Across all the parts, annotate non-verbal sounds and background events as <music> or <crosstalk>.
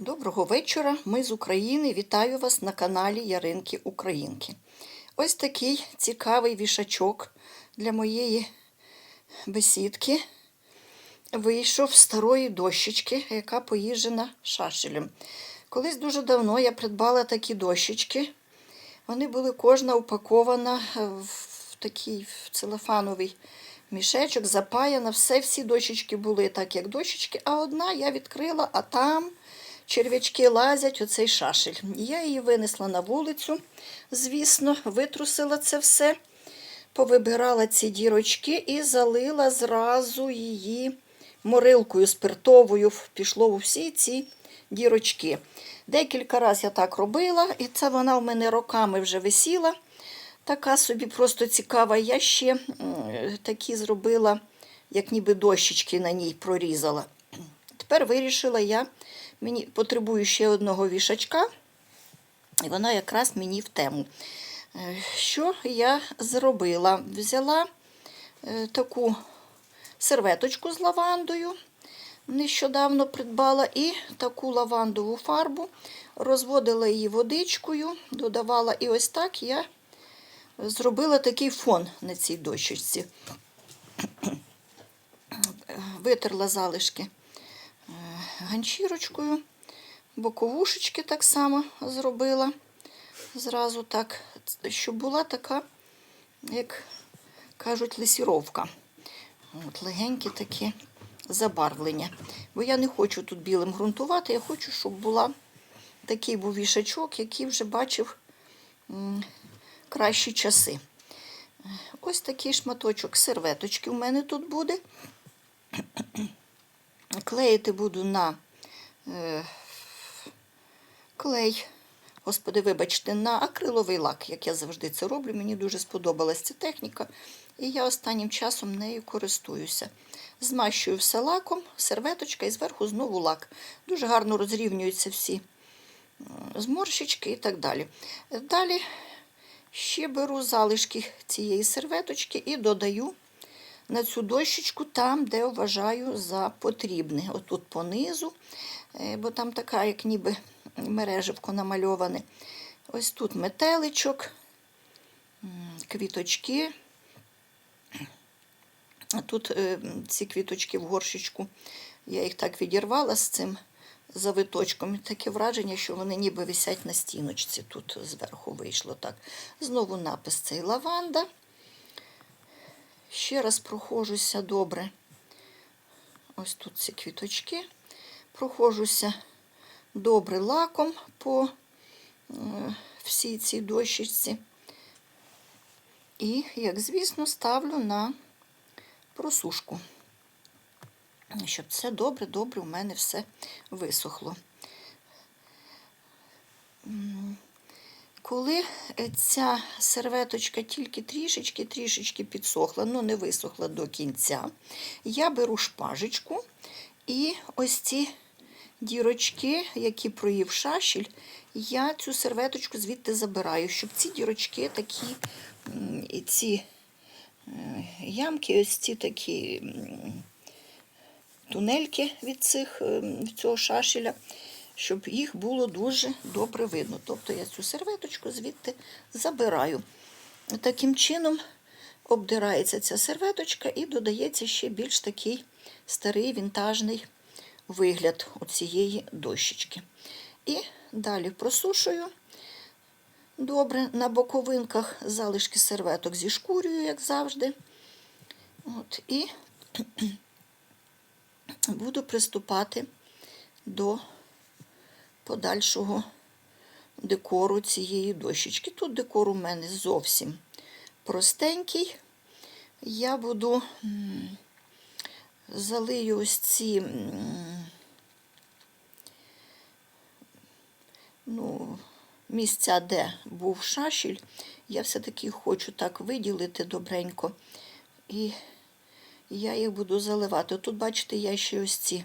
Доброго вечора. Ми з України. Вітаю вас на каналі Яринки Українки. Ось такий цікавий вішачок для моєї бесідки вийшов з старої дощечки, яка поїжджена шашелем. Колись дуже давно я придбала такі дощечки. Вони були кожна упакована в такий целофановий мішечок, запаяна. Все, всі дощечки були так, як дощечки, а одна я відкрила, а там черв'ячки лазять оцей шашель. Я її винесла на вулицю, звісно, витрусила це все, повибирала ці дірочки і залила зразу її морилкою спиртовою. Пішло у всі ці дірочки. Декілька разів я так робила, і це вона в мене роками вже висіла. Така собі просто цікава. Я ще такі зробила, як ніби дощечки на ній прорізала. Тепер вирішила я, мені потребую ще одного вішачка, і вона якраз мені в тему. Е, Що я зробила? Взяла е, таку серветочку з лавандою, нещодавно придбала, і таку лавандову фарбу, розводила її водичкою, додавала, і ось так я зробила такий фон на цій дощечці. Витерла залишки ганчірочкою, боковушечки так само зробила. Зразу так, щоб була така, як кажуть, лесіровка. От, Легенькі такі забарвлення. Бо я не хочу тут білим ґрунтувати, я хочу, щоб була такий був вішачок, який вже бачив кращі часи. Ось такий шматочок серветочки у мене тут буде. Клеїти буду на е, клей, господи, вибачте, на акриловий лак, як я завжди це роблю. Мені дуже сподобалась ця техніка, і я останнім часом нею користуюся. Змащую все лаком, серветочка і зверху знову лак. Дуже гарно розрівнюються всі зморщички і так далі. Далі ще беру залишки цієї серветочки і додаю на цю дощечку там, де вважаю за потрібне. Отут понизу, бо там така, як ніби мереживко намальоване. Ось тут метеличок, квіточки. А тут е, ці квіточки в горщичку, я їх так відірвала з цим завиточком. Таке враження, що вони ніби висять на стіночці. Тут зверху вийшло так. Знову напис цей лаванда. Ще раз прохожуся добре. Ось тут ці квіточки. Прохожуся добре лаком по е, всій цій дощечці. І, як звісно, ставлю на просушку, щоб це добре-добре у мене все висохло. Коли ця серветочка тільки трішечки-трішечки підсохла, ну не висохла до кінця, я беру шпажечку і ось ці дірочки, які проїв шашель, я цю серветочку звідти забираю, щоб ці дірочки такі, і ці ямки, ось ці такі тунельки від цих, від цього шашеля, щоб їх було дуже добре видно. Тобто я цю серветочку звідти забираю. Таким чином обдирається ця серветочка і додається ще більш такий старий вінтажний вигляд цієї дощечки. І далі просушую. Добре, на боковинках залишки серветок зішкурюю, як завжди. От, І <clears throat> буду приступати до подальшого декору цієї дощечки. Тут декор у мене зовсім простенький. Я буду залию ось ці, ну, місця, де був шашіль, я все-таки хочу так виділити добренько. І я їх буду заливати. Тут, бачите, я ще ось ці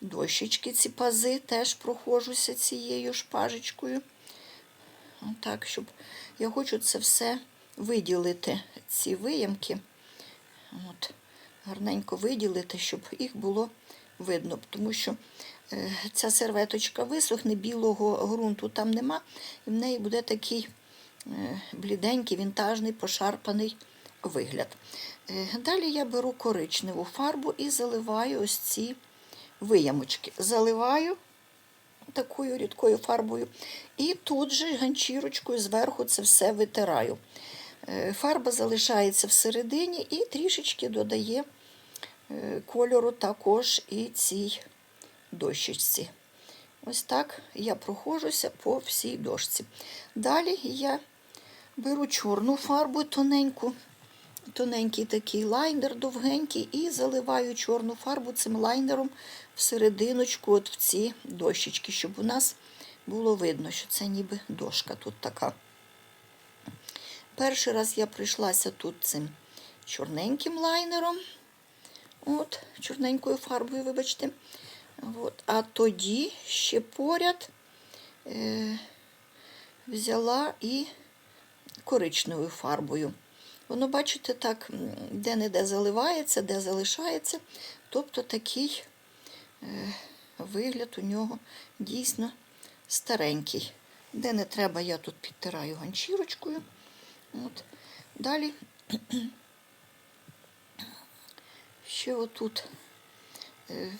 дощечки, ці пази, теж проходжуся цією шпажечкою. Так, щоб я хочу це все виділити, ці виямки. От, Гарненько виділити, щоб їх було видно. Тому що е, ця серветочка висохне, білого ґрунту там нема, і в неї буде такий е, бліденький, вінтажний, пошарпаний вигляд. Е, Далі я беру коричневу фарбу і заливаю ось ці виямочки. Заливаю такою рідкою фарбою. І тут же ганчірочкою зверху це все витираю. Е, Фарба залишається всередині і трішечки додає е, кольору також і цій дощечці. Ось так я проходжуся по всій дошці. Далі я беру чорну фарбу тоненьку, тоненький такий лайнер довгенький, і заливаю чорну фарбу цим лайнером всерединочку, от в ці дощечки, щоб у нас було видно, що це ніби дошка тут така. Перший раз я прийшлася тут цим чорненьким лайнером, от, чорненькою фарбою, вибачте. От. А тоді ще поряд е, взяла і коричневою фарбою. Воно, бачите, так, де-не-де заливається, де залишається. Тобто такий е, вигляд у нього дійсно старенький. Де не треба, я тут підтираю ганчірочкою. От. Далі <clears throat> ще отут, е,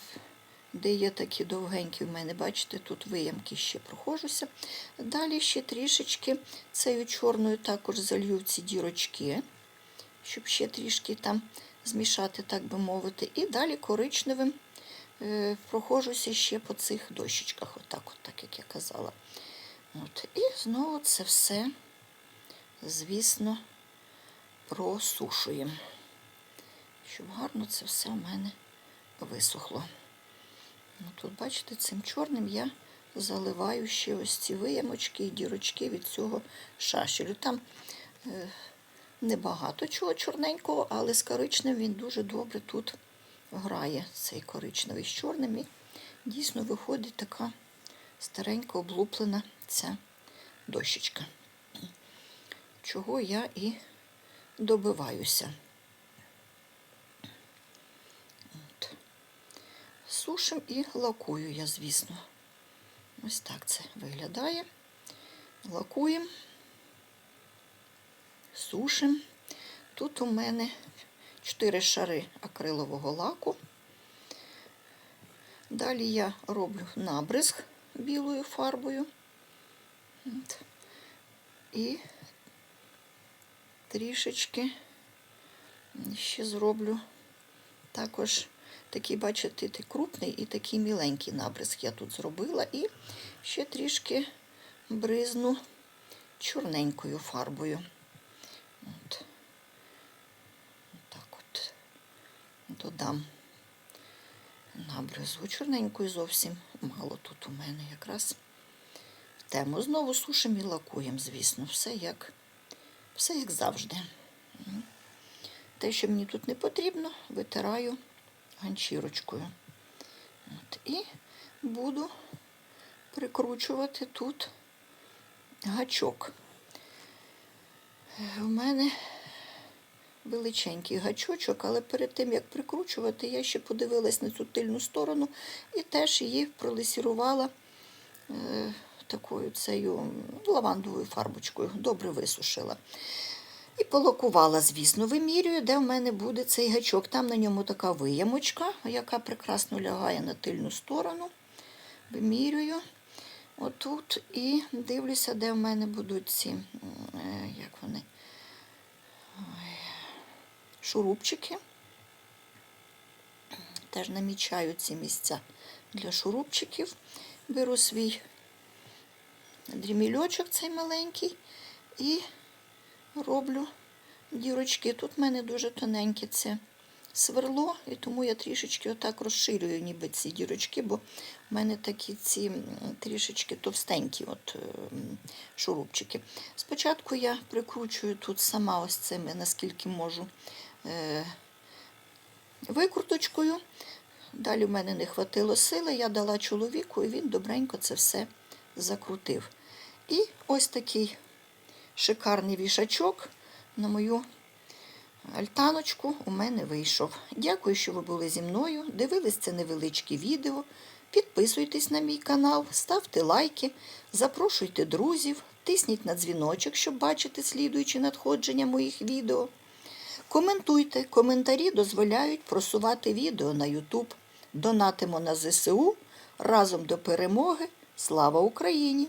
де є такі довгенькі в мене, бачите, тут виямки ще прохожуся. Далі ще трішечки цією чорною також залью ці дірочки, щоб ще трішки там змішати, так би мовити. І далі коричневим е, прохожуся ще по цих дощечках, отак, от, так як я казала. От. І знову це все, звісно, просушуємо, щоб гарно це все в мене висохло. Ну, тут, бачите, цим чорним я заливаю ще ось ці виямочки і дірочки від цього шашелю. Там е, небагато чого чорненького, але з коричневим він дуже добре тут грає, цей коричневий з чорним. І дійсно виходить така старенька облуплена ця дощечка. Чого я і добиваюся. От. Сушим і лакую я, звісно. Ось так це виглядає. Лакуємо, сушимо. Тут у мене 4 шари акрилового лаку. Далі я роблю набризк білою фарбою. І трішечки ще зроблю також такий, бачите, крупний і такий міленький набризк я тут зробила. І ще трішки бризну чорненькою фарбою. От. Так от додам набризу чорненькою зовсім мало тут у мене якраз тему. Знову сушимо і лакуємо, звісно, все як, все як завжди. Те, що мені тут не потрібно, витираю ганчірочкою. От. І буду прикручувати тут гачок. У мене величенький гачочок, але перед тим, як прикручувати, я ще подивилась на цю тильну сторону і теж її пролесірувала е, такою цією лавандовою фарбочкою, добре висушила. І полокувала, звісно, вимірюю, де в мене буде цей гачок. Там на ньому така виямочка, яка прекрасно лягає на тильну сторону. Вимірюю отут і дивлюся, де в мене будуть ці, е, як вони, Ой, шурупчики. Теж намічаю ці місця для шурупчиків. Беру свій дрімільочок цей маленький і роблю дірочки. Тут в мене дуже тоненьке це сверло, і тому я трішечки отак розширюю ніби ці дірочки, бо в мене такі ці трішечки товстенькі от, ем, шурупчики. Спочатку я прикручую тут сама ось цими, наскільки можу, е, викруточкою. Далі в мене не хватило сили, я дала чоловіку, і він добренько це все закрутив. І ось такий шикарний вішачок на мою альтаночку у мене вийшов. Дякую, що ви були зі мною. Дивились це невеличке відео. Підписуйтесь на мій канал, ставте лайки, запрошуйте друзів, тисніть на дзвіночок, щоб бачити слідуючі надходження моїх відео. Коментуйте, коментарі дозволяють просувати відео на YouTube. Донатимо на ЗСУ разом до перемоги. Слава Україні!